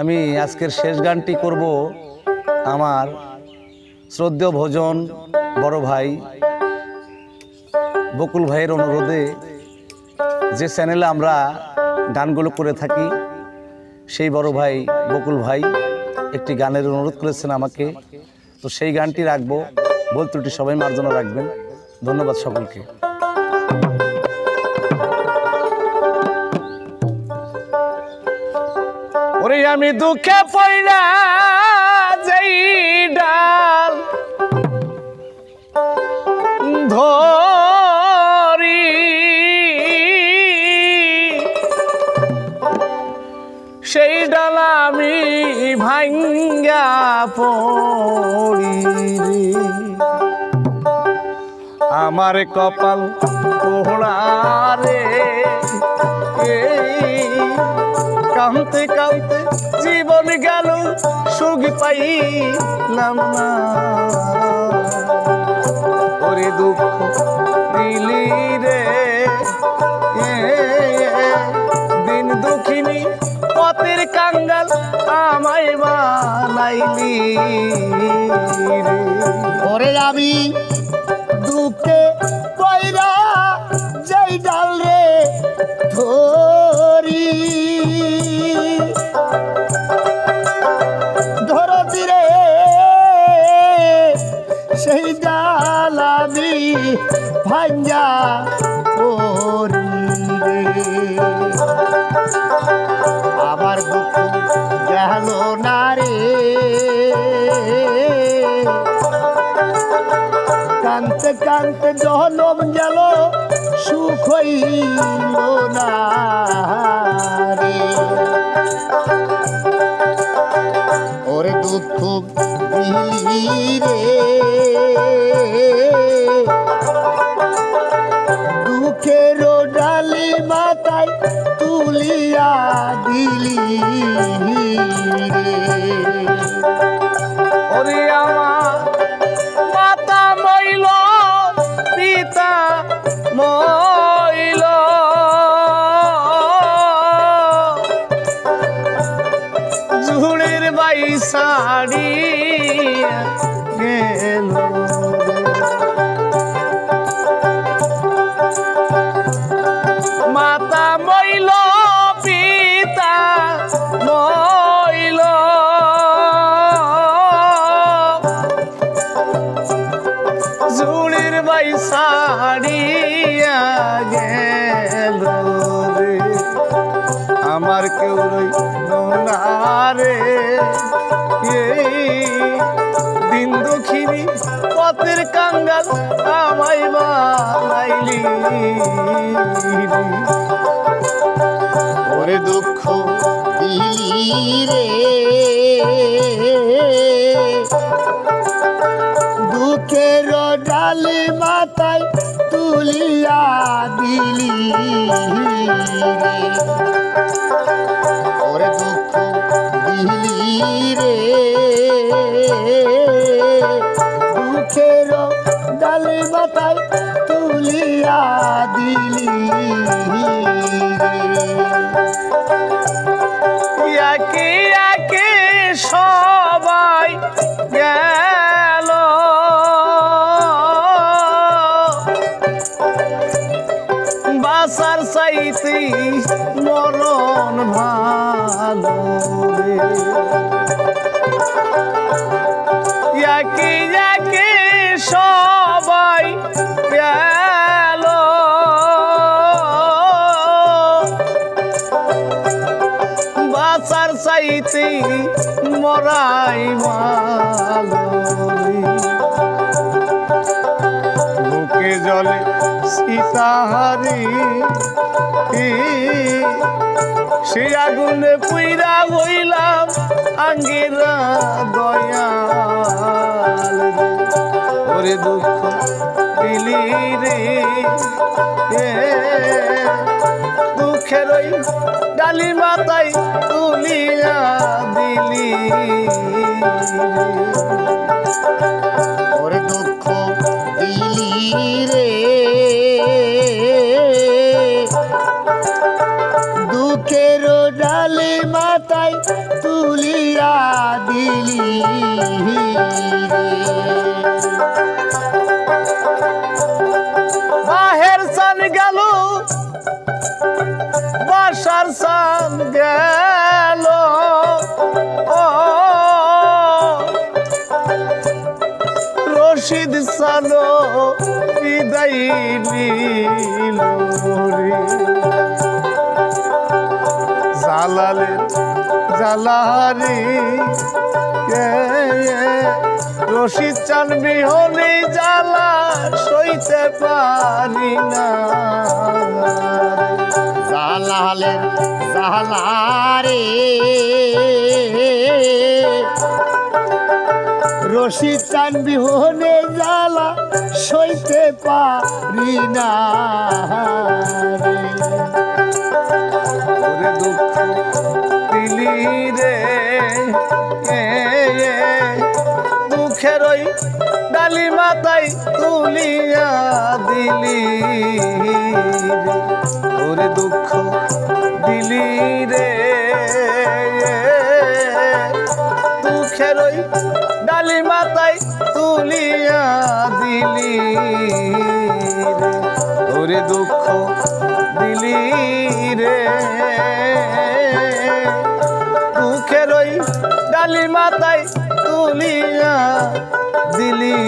আমি আজকের শেষ গানটি করব আমার শ্রদ্ধেয় ভোজন বড় ভাই বকুল ভাইয়ের অনুরোধে। যে চ্যানেলে আমরা গানগুলো করে থাকি, সেই বড় ভাই বকুল ভাই একটি গানের অনুরোধ করেছেন আমাকে। তো সেই গানটি রাখব। বল ত্রুটি সবাই মার্জনা রাখবেন। ধন্যবাদ সকলকে। আমি দুঃখে পড়া যাই ডাল ধরি সেই ডাল আমি ভাঙ্গা পড়ি। আমার কপাল পোহড়া রে, এই কামতে কামতে জীবন গেল, সুখ পাইলাম না। ওরে দুঃখ দিলি রে দিন দুঃখিনী পথের কাঙ্গাল আমায় বানাইলি রে। ওরে আমি আমি ভাঞ্জা আমার দুঃখ গেল না রে। কানতে কানতে জনম গেল, সুখ হইল না রে। Thank you. ঝুড়ির বাই শাড়িয়া গেল রে। আমার কেউ রইল না রে। দিন দুঃখিনী পথের কাঙ্গাল আমায় বানাইলি। ওরে দুঃখ দিলি রে। ডালি মাথায় তুলিয়া দিলি ওরে দুঃখ দিলি রে। দুঃখের গালি মাথায় তুলিয়া দিলি। বাসার চাইতে মরণ ভালো রে একে সবাই গেল বাসার চাইতে মরাই ভালো। বুকে জলে সীতাহারি সে আগুনে পুইরা হইলাম আঙ্গিরা দয়াল রে। ওরে দুঃখ দিলি রে দুঃখের ডালি মাথায় তুলিয়া দিলি ওরে দুঃখের ডালে মাথায় তুলিয়া দিলি বাহের সান গেল, বাসার সান গেল রশিদ সানো বিদায় নিল রে। এ, এ, রশিদ চান বিহনে জ্বালা সইতে পারি না জালালের জালারে রশি চান বিহনে জ্বালা সইতে পারি না। ওরে দুঃখ দিলি রে। দুঃখের ওই ডালি মাথায় তুলিয়া দিলি ওরে দুঃখ দিলি রে। দুঃখের ওই ডালি মাথায় তুলিয়া দিলি রে। ওরে দুঃখ দিলি রে। দুঃখের ওই ডালি মাথায় তুলিয়া দিলি।